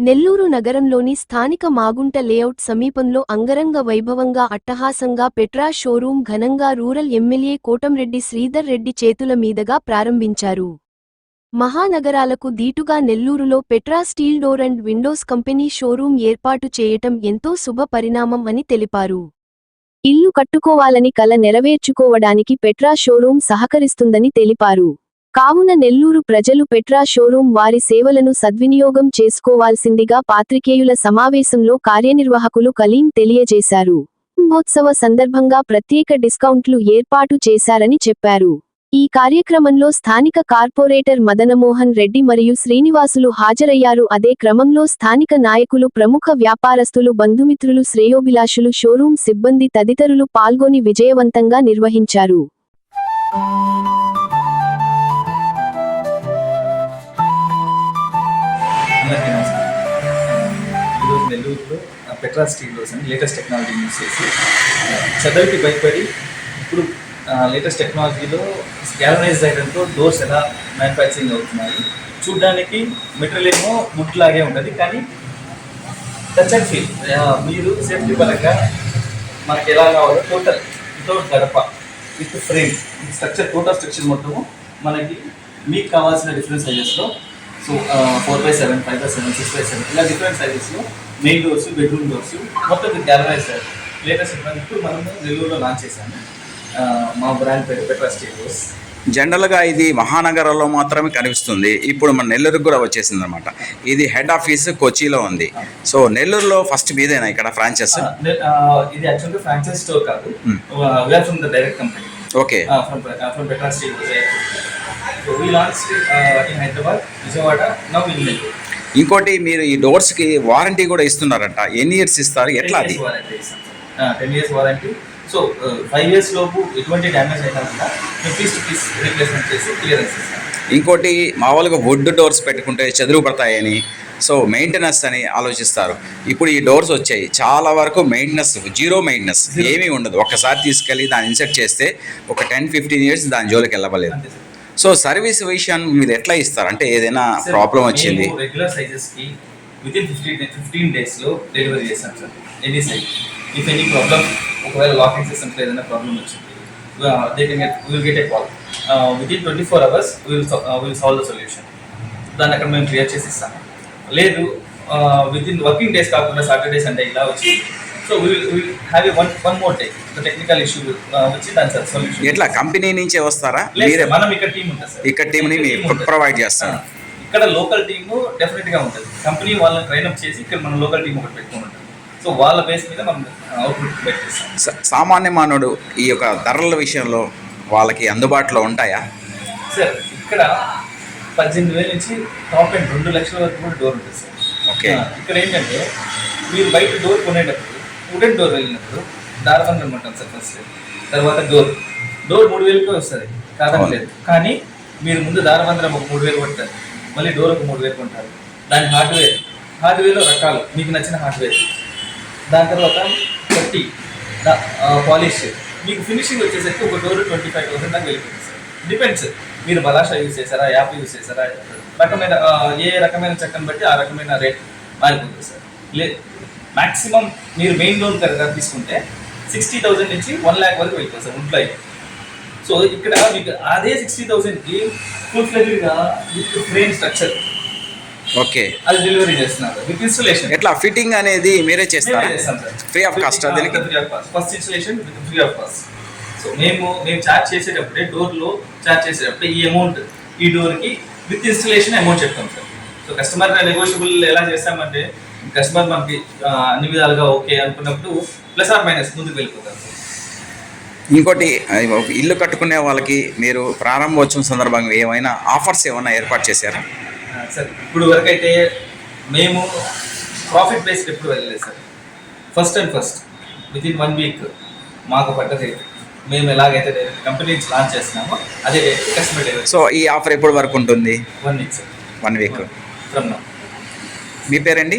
నెల్లూరు నగరంలోని స్థానిక మాగుంట లేఅవుట్ సమీపంలో అంగరంగ వైభవంగా అట్టహాసంగా పెట్రా షోరూం ఘనంగా రూరల్ ఎమ్మెల్యే కోటంరెడ్డి శ్రీధర్ రెడ్డి చేతుల మీదుగా ప్రారంభించారు. మహానగరాలకు దీటుగా నెల్లూరులో Petra steel door and windows company showroom ఏర్పాటు చేయటం ఎంతో శుభ పరిణామం అని తెలిపారు. ఇల్లు కట్టుకోవాలని కల నెరవేర్చుకోవడానికి పెట్రా షోరూం సహకరిస్తుందని తెలిపారు. కావున నెల్లూరు ప్రజలు పెట్రా షోరూం వారి సేవలను సద్వినియోగం చేసుకోవాల్సిందిగా పాత్రికేయుల సమావేశంలో కార్యనిర్వాహకులు కలీం తెలియజేశారు. మహోత్సవ సందర్భంగా ప్రత్యేక డిస్కౌంట్లు ఏర్పాటు చేశారని చెప్పారు. ఈ కార్యక్రమంలో స్థానిక కార్పొరేటర్ మదనమోహన్ రెడ్డి మరియు శ్రీనివాసులు హాజరయ్యారు. అదే క్రమంలో స్థానిక నాయకులు ప్రముఖ వ్యాపారస్తులు బంధుమిత్రులు శ్రేయోభిలాషులు షోరూం సిబ్బంది తదితరులు పాల్గొని విజయవంతంగా నిర్వహించారు. అందరికీ నమస్కారం. ఈరోజు నెల్లూరులో పెట్రా స్టీల్ డోర్స్ అని లేటెస్ట్ టెక్నాలజీ యూజ్ చేసి చదువుకి భయపడి ఇప్పుడు లేటెస్ట్ టెక్నాలజీలో గ్యాలనైజ్ అయ్యడంతో డోర్స్ ఎలా మ్యానుఫ్యాక్చరింగ్ అవుతున్నాయి చూడ్డానికి మెటీరియల్ ఏమో wood లాగే ఉంటుంది కానీ టచ్ అండ్ ఫీల్ మీరు సేఫ్టీ పరంగా మనకి ఎలా కావాలో టోటల్ వితౌట్ గడప with frame structure total structure మొత్తము మనకి మీకు కావాల్సిన difference సైజెస్లో so four by seven five by seven six by seven ఇలా డిఫరెంట్ సైజెస్లో మెయిన్ డోర్స్ బెడ్రూమ్ డోర్స్ మొత్తం గ్యాలరైజ్ లేటెస్ట్ ఇప్పుడు మనం నెల్లూరులో లాంచ్ చేశాము. మా బ్రాండ్ పేరు పెట్రా స్టీల్ డోర్స్ జనరల్గా ఇది మహానగరంలో మాత్రమే కనిపిస్తుంది. ఇప్పుడు మన నెల్లూరుకు కూడా వచ్చేసింది అనమాట ఇది హెడ్ ఆఫీస్ కొచ్చిలో ఉంది. సో నెల్లూరులో ఫస్ట్ మీదేనా ఇక్కడ ఆ, ఇది యాక్చువల్గా ఫ్రాంచైజ్ స్టోర్ కాదు. From the direct company okay from from we launch in Hyderabad Vijayawada now in Nellore ఇంకోటి మీరు ఈ డోర్స్కి వారంటీ కూడా ఇస్తున్నారంట. ఎన్ని ఇయర్స్ ఇస్తారు? ఎట్లా అది? Ten years warranty so five years లోపు ఎటువంటి డ్యామేజ్ అయినా కూడా మేము పీస్ టు పీస్ రీప్లేస్మెంట్ చేసి క్లియరెన్స్ ఇస్తాం. ఇంకోటి మామూలుగా వుడ్ డోర్స్ పెట్టుకుంటే చెదురు పడతాయని సో మెయింటెనెన్స్ అని ఆలోచిస్తారు. ఇప్పుడు ఈ డోర్స్ వచ్చాయి. చాలా వరకు మెయింటెనెన్స్ జీరో మెయింటెనెన్స్ ఏమీ ఉండదు. ఒక్కసారి తీసుకెళ్ళి దాన్ని ఇన్సెక్ట్ చేస్తే ఒక టెన్ ఫిఫ్టీన్ ఇయర్స్ దాని జోలికి వెళ్ళవలేదు సార్. సో సర్వీస్ విషయం మీరు ఎట్లా ఇస్తారు? అంటే ఏదైనా ప్రాబ్లం వచ్చింది. రెగ్యులర్ సైజెస్కి విత్ ఇన్ ఫిఫ్టీన్ ఫిఫ్టీన్ డేస్లో డెలివరీ చేస్తాం sir any size if any problem ఒకవేళ లాకింగ్ సిస్టమ్స్ ఏదైనా ప్రాబ్లమ్ వచ్చింది they can get will get a call within twenty four hours will will solve the solution దాన్ని అక్కడ మేము clear చేసి ఇస్తాము లేదు విత్ ఇన్ వర్కింగ్ డేస్ కాకుండా సాటర్డే సండే ఇలా వచ్చి so will have one one more technical issue వచ్చి దాని సార్ సొల్యూషన్ ఎట్లా? కంపెనీ నుంచే వస్తారా? మీరే మనం ఇక్కడ టీం ఉంటుంది సార్ ఇక్కడ team ని మీ Team ఉంటుంది. provide చేస్తారు. ఆ, ఇక్కడ లోకల్ టీమ్ డెఫినెట్గా ఉంటుంది. కంపెనీ వాళ్ళని ట్రైన్అప్ చేసి ఇక్కడ మన లోకల్ టీం ఒకటి పెట్టుకుని ఉంటుంది సో వాళ్ళ బేస్ మీద మనం అవుట్పుట్ పెట్టేస్తాం. సామాన్య మానవుడు ఈ యొక్క ధరల విషయంలో వాళ్ళకి అందుబాటులో ఉంటాయా? సార్ ఇక్కడ పద్దెనిమిది వేల నుంచి టాప్ అండ్ రెండు లక్షల వరకు కూడా డోర్ ఉంటుంది సార్ ఓకే. ఇక్కడ ఏంటంటే మీరు బయట డోర్ కొనేటప్పుడు వుడెన్ డోర్ వెళ్ళినప్పుడు దారబంధం అనమాట సార్ ఫస్ట్ తర్వాత డోర్ డోర్ మూడు వేలకే వస్తుంది. కాదని లేదు. కానీ మీరు ముందు దారబంధం ఒక మూడు వేలు కొట్టారు మళ్ళీ డోర్ ఒక మూడు వేలు కొంటారు. దాని హార్డ్వేర్ హార్డ్వేర్లో రకాలు. మీకు నచ్చిన హార్డ్వేర్ దాని తర్వాత పట్టి. పాలిష్ మీకు ఫినిషింగ్ వచ్చేసరికి ఒక డోర్ ట్వంటీ ఫైవ్ థౌసండ్ దాకా వెళ్ళిపోతుంది సార్. డిపెండ్స్ మీరు బలాషా యూజ్ చేశారా? యాప్ యూజ్ చేశారా? రకమైన ఏ రకమైన చెక్కను బట్టి ఆ రకమైన రేట్ మారిపోతుంది సార్. లే మాక్సిమం మీరు మెయిన్ లోన్ కనుక తీసుకుంటే సిక్స్టీ థౌసండ్ నుంచి వన్ ల్యాక్ వరకు వెళ్ళిపోతుంది సార్ అయితే సో ఇక్కడ మీకు అదే సిక్స్టీ థౌసండ్కి ఫుల్ ఫ్లెజ్డ్గా విత్ ఫ్రేమ్ స్ట్రక్చర్ ఓకే అది డెలివరీ చేస్తున్నారు విత్ ఇన్స్టలేషన్ ఎట్లా? ఫిట్టింగ్ అనేది మీరే చేస్తారా. ఫ్రీ ఆఫ్ కాస్ట్ దీనికి? Free of cost first installation with free of cost so మేము మేము చార్జ్ చేసేటప్పుడే డోర్లో చార్జ్ చేసేటప్పుడే ఈ అమౌంట్ ఈ డోర్కి విత్ ఇన్స్టలేషన్ అమౌంట్ చెప్తాం సార్. సో కస్టమర్ నెగోషియబుల్ ఎలా చేస్తామంటే కస్టమర్ మనకి అన్ని విధాలుగా ఓకే అనుకున్నప్పుడు ప్లస్ ఆర్ మైనస్ ముందుకు వెళ్ళిపోతాం సార్ ఇంకోటి ఇల్లు కట్టుకునే వాళ్ళకి మీరు ప్రారంభోత్సవం సందర్భంగా ఏమైనా ఆఫర్స్ ఏమైనా ఏర్పాటు చేశారా? సార్ ఇప్పుడు వరకు అయితే మేము ప్రాఫిట్ బేస్డ్ ఎప్పుడు వెళ్ళలేదు sir. First and first within one week మాకు పడ్డది. మేము ఎలాగైతే కంపెనీ నుంచి లాంచ్ చేస్తున్నామో అదే కస్టమర్ డెలివరీ సో ఈ ఆఫర్ ఎప్పటి వరకు ఉంటుంది? One week sir one week from now మీ పేరండి?